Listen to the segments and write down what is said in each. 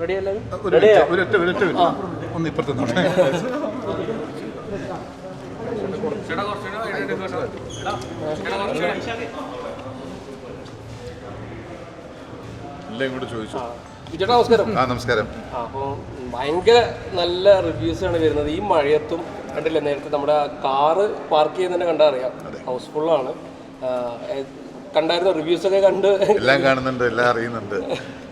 Ready ഒരൊറ്റ. ഒന്ന് ഇപ്പുറത്ത്. എല്ലാം ചോദിച്ചു. നമസ്കാരം. ആ നമസ്കാരം. അപ്പോൾ ഭയങ്കര നല്ല റിവ്യൂസ് ആണ് വരുന്നത്. ഈ മഴയത്തും കണ്ടില്ലേ നേരത്തെ നമ്മുടെ കാറ് പാർക്ക് ചെയ്യുന്നതിനെ കണ്ടാൽ അറിയാം ഹൗസ്ഫുള്ളാണ് കണ്ടായിരുന്ന? റിവ്യൂസ് ഒക്കെ കണ്ട് എല്ലാം കാണുന്നുണ്ട് എല്ലാം അറിയുന്നുണ്ട്.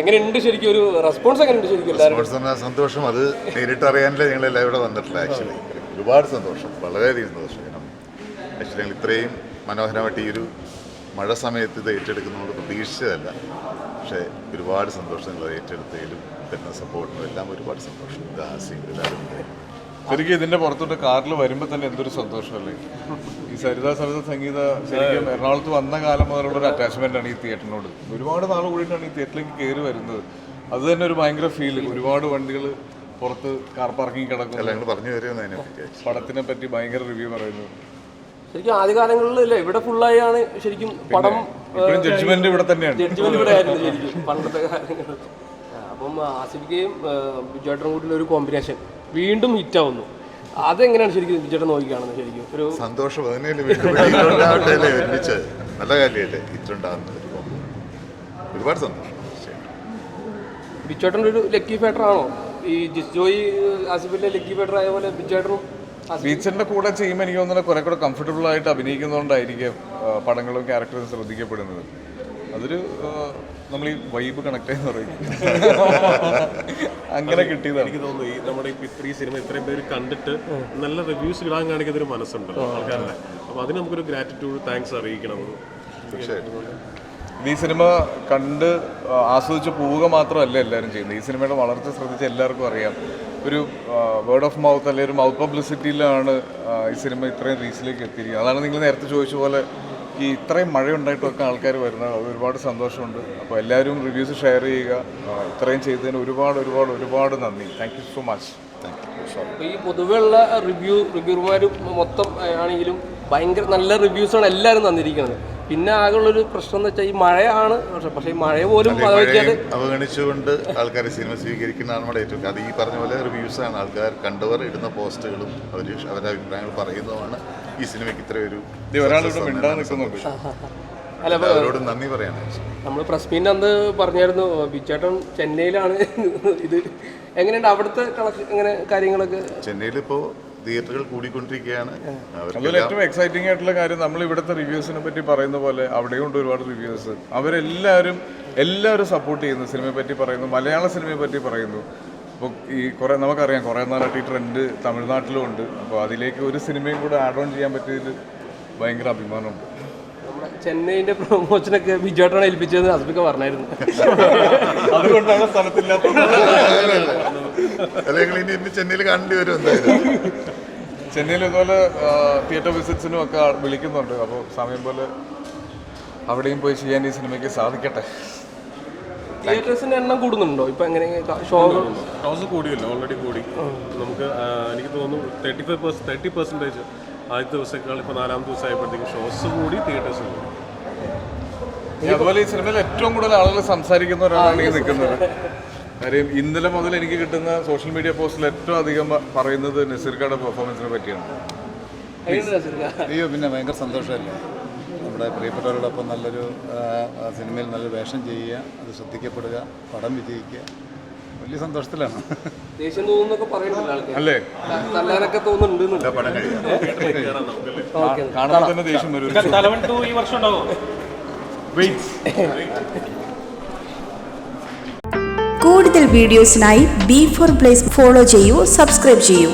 എങ്ങനെയുണ്ട് ശരിക്കും ഒരു റെസ്പോൺസ് എങ്ങനെയുണ്ട് സന്തോഷം. അത് നേരിട്ട് അറിയാനല്ലേ. ഞങ്ങൾ എല്ലാവരും ഇവിടെ വന്നിട്ടില്ല ആക്ച്വലി ഒരുപാട് സന്തോഷം. വളരെയധികം സന്തോഷം. കാരണം ആക്ച്വലി ഞങ്ങൾ ഇത്രയും മനോഹരമായിട്ട് ഈ ഒരു മഴ സമയത്ത് ഇത് ഏറ്റെടുക്കുന്നതുകൊണ്ട് പ്രതീക്ഷിച്ചതല്ല. പക്ഷേ ഒരുപാട് സന്തോഷം നിങ്ങൾ ഏറ്റെടുത്തതിലും തരുന്ന സപ്പോർട്ടിനും എല്ലാം ഒരുപാട് സന്തോഷം. ഇത് ഹാസ്യം എല്ലാവരും ശരിക്കും ഇതിന്റെ പുറത്തോട്ട് കാറിൽ വരുമ്പോൾ തന്നെ എന്തൊരു സന്തോഷമല്ലേ? ഈ സരിത സരിത സംഗീത ശരിക്കും എറണാകുളത്ത് വന്ന കാലം മുതലുള്ള ഒരു അറ്റാച്ച്മെന്റ് ആണ് ഈ തിയേറ്ററിനോട് ഒരുപാട് നാൾ കൂടിയിട്ടാണ് ഈ തിയേറ്ററിലേക്ക് കയറി വരുന്നത്. അത് തന്നെ ഒരു ഭയങ്കര ഫീൽ ഒരുപാട് വണ്ടികൾ പുറത്ത് കാർ പാർക്കിംഗ് അല്ല കിടക്കുന്നു പറഞ്ഞു വരുമെന്ന് അതിനെ പറ്റി പടത്തിനെ പറ്റി ഭയങ്കര റിവ്യൂ പറയുന്നു. ശരിക്കും ആദ്യകാലങ്ങളിൽ അല്ലേ ഇവിടെ ഫുള്ളായാണ് ശരിക്കും പടം ജഡ്ജ്മെന്റ് ഇവിടെ തന്നെയാണ്. ജഡ്ജ്മെന്റ് ഇവിടെ ആയിരുന്നു ശരിക്കും പണ്ടത്തെ കാലങ്ങളിൽ. അപ്പം ആസിഫിക്കയും ജോട്ടറും കൂട്ടിയുള്ള ഒരു കോമ്പിനേഷൻ വീണ്ടും ഹിറ്റ് ആവുന്നു. അതെങ്ങനെയാണ് ശരിക്കും ചേട്ടൻ നോക്കിക്കാണുന്നത് ശരിക്കും? ഒരു സന്തോഷം ഒരുമിച്ച് നല്ല കാര്യമല്ലേ ഇത്രണ്ടാകുന്നത് ഒരുപാട് സന്തോഷം. തീർച്ചയായിട്ടും. ഒരു ലക്കി ഫേറ്റർ ആണോ? ഈ ജിസ്ജോയി ആസിഫിലെ ലക്കി ഫേറ്റർ ആയ പോലെ ആസിഫ്? ബീച്ചറിന്റെ കൂടെ ചെയ്യുമ്പോൾ എനിക്ക് തോന്നുന്നത് കുറെ കൂടെ കംഫർട്ടബിൾ ആയിട്ട് അഭിനയിക്കുന്നതുകൊണ്ടായിരിക്കും പടങ്ങളും ക്യാരക്ടറും ശ്രദ്ധിക്കപ്പെടുന്നത്. അതൊരു നമ്മൾ ഈ വൈബ് കണക്ട് എന്ന് പറയും അങ്ങനെ കിട്ടിയതാണ്. എനിക്ക് തോന്നുന്നു ഈ നമ്മുടെ ഈ ഇത്രയും സിനിമ ഇത്രയും പേര് കണ്ടിട്ട് നല്ല റിവ്യൂസ് ഇടാൻ കാണിക്കുന്ന ഒരു മനസ്സുണ്ട് ആൾക്കാരുടെ അപ്പൊ അതിന് നമുക്കൊരു ഗ്രാറ്റിറ്റ്യൂഡ് താങ്ക്സ് അറിയിക്കണം. തീർച്ചയായിട്ടും. ഈ സിനിമ കണ്ട് ആസ്വദിച്ച് പോവുക മാത്രമല്ല എല്ലാവരും ചെയ്യുന്നത്. ഈ സിനിമയുടെ വളർച്ച ശ്രദ്ധിച്ച് എല്ലാവർക്കും അറിയാം. ഒരു വേർഡ് ഓഫ് മൗത്ത് അല്ലെങ്കിൽ ഒരു മൗത്ത് പബ്ലിസിറ്റിയിലാണ് ഈ സിനിമ ഇത്രയും റീച്ചിലേക്ക് എത്തിയിരിക്കുന്നത്. അതാണ് നിങ്ങൾ നേരത്തെ ചോദിച്ച പോലെ ഈ ഇത്രയും മഴയുണ്ടായിട്ടൊക്കെ ആൾക്കാർ വരുന്നത് ഒരുപാട് സന്തോഷമുണ്ട്. അപ്പോൾ എല്ലാവരും റിവ്യൂസ് ഷെയർ ചെയ്യുക. ഇത്രയും ചെയ്തതിന് ഒരുപാട് ഒരുപാട് ഒരുപാട് നന്ദി. താങ്ക് യു സോ മച്ച് ഈ പൊതുവെയുള്ള റിവ്യൂ റിവ്യൂർമാരും മൊത്തം ആണെങ്കിലും ഭയങ്കര നല്ല റിവ്യൂസാണ് എല്ലാവരും തന്നിരിക്കുന്നത്. പിന്നെ ആകെയുള്ളൊരു പ്രശ്നം എന്ന് വെച്ചാൽ ഈ മഴയാണ്. പക്ഷെ പക്ഷേ ഈ മഴ പോലും അവഗണിച്ചുകൊണ്ട് ആൾക്കാർ സിനിമ സ്വീകരിക്കുന്നതാണ് നമ്മുടെ ഏറ്റവും അത് ഈ പറഞ്ഞ പോലെ റിവ്യൂസ് ആണ് ആൾക്കാർ കണ്ടവർ ഇടുന്ന പോസ്റ്റുകളും അവർ അവരുടെ അഭിപ്രായങ്ങൾ പറയുന്നതുമാണ് ഈ സിനിമയ്ക്ക് ഇത്ര ഒരു അവരോട് നന്ദി പറയാൻ നമ്മൾ പ്രസ് അന്ന് പറഞ്ഞായിരുന്നു ബിച്ചേട്ടൻ ചെന്നൈയിലാണ്. ഇത് എങ്ങനെയുണ്ട് അവിടുത്തെ കണക്ക് എങ്ങനെ കാര്യങ്ങളൊക്കെ? ചെന്നൈയിൽ ഇപ്പോൾ തിയേറ്ററുകൾ കൂടിക്കൊണ്ടിരിക്കുകയാണ്. അതുപോലെ ഏറ്റവും എക്സൈറ്റിംഗ് ആയിട്ടുള്ള കാര്യം നമ്മൾ ഇവിടുത്തെ റിവ്യൂസിനെ പറ്റി പറയുന്ന പോലെ അവിടെയും ഉണ്ട് ഒരുപാട് റിവ്യൂസ് അവരെല്ലാവരും എല്ലാവരും സപ്പോർട്ട് ചെയ്യുന്നു. സിനിമയെ പറ്റി പറയുന്നു മലയാള സിനിമയെ പറ്റി പറയുന്നു. അപ്പോൾ ഈ കുറേ നമുക്കറിയാം കുറേ നാളായിട്ട് ഈ ട്രെൻഡ് തമിഴ്നാട്ടിലും ഉണ്ട്. അപ്പോൾ അതിലേക്ക് ഒരു സിനിമയും കൂടെ ആഡ് ഓൺ ചെയ്യാൻ പറ്റിയതിൽ ഭയങ്കര അഭിമാനമുണ്ട്. ചെന്നൈന്റെ പ്രൊമോഷനൊക്കെ ബിജോട്ടാണ് ഏൽപ്പിച്ചത് അസ്മിക പറഞ്ഞായിരുന്നു. അതുകൊണ്ടാണ് സ്ഥലത്തില്ലാത്ത അല്ലെങ്കിൽ ഇനി ചെന്നൈയിൽ കാണേണ്ടി വരും എന്തായാലും. ചെന്നൈയിൽ ഇതുപോലെ തിയേറ്റർ വിസിറ്റ്സിനും ഒക്കെ വിളിക്കുന്നുണ്ട്. അപ്പോൾ സമയം പോലെ അവിടെയും പോയി ചെയ്യാൻ ഈ സിനിമയ്ക്ക് സാധിക്കട്ടെ. തിയേറ്റേഴ്സിന്റെ എണ്ണം കൂടുന്നുണ്ടോ? ഇപ്പൊ എങ്ങനെ ഷോ ടോസ് കൂടിയല്ലോ ഓൾറെഡി കൂടി. നമുക്ക് എനിക്ക് തോന്നുന്നു തേർട്ടി ഫൈവ് തേർട്ടി പെർസെന്റേജ് ആദ്യത്തെ ദിവസത്തേക്കാൾ ഇപ്പോൾ നാലാം ദിവസമായപ്പോഴത്തേക്കും ഷോസ് കൂടി തിയേറ്റേഴ്സ് കൂടി. അതുപോലെ ഈ സിനിമയിൽ ഏറ്റവും കൂടുതൽ ആളുകൾ സംസാരിക്കുന്ന ഒരാളാണ് ഈ നിൽക്കുന്നത്. കാര്യം ഇന്നലെ മുതൽ എനിക്ക് കിട്ടുന്ന സോഷ്യൽ മീഡിയ പോസ്റ്റിൽ ഏറ്റവും അധികം പറയുന്നത് നസീർക്കയുടെ പെർഫോമൻസിനെ പറ്റിയാണ്. അയ്യോ പിന്നെ ഭയങ്കര സന്തോഷമല്ലേ? നമ്മുടെ പ്രിയപ്പെട്ടവരോടൊപ്പം നല്ലൊരു സിനിമയിൽ നല്ലൊരു വേഷം ചെയ്യുക അത് ശ്രദ്ധിക്കപ്പെടുക പടം വിജയിക്കുക. വലിയ സന്തോഷത്തിലാണ്. ദേഷ്യം തോന്നുന്നൊക്കെ പറയുന്നുണ്ട് ആൾക്കാർ അല്ലേ? തല്ലാനൊക്കെ തോന്നുന്നുണ്ട് കാണുമ്പോൾ തന്നെ ദേഷ്യം വരും. തലവൻ ടു ഈ വർഷം ഉണ്ടാവോ? കൂടുതൽ വീഡിയോസിനായി ബി ഫോർ പ്ലേസ് ഫോളോ ചെയ്യൂ സബ്സ്ക്രൈബ് ചെയ്യൂ.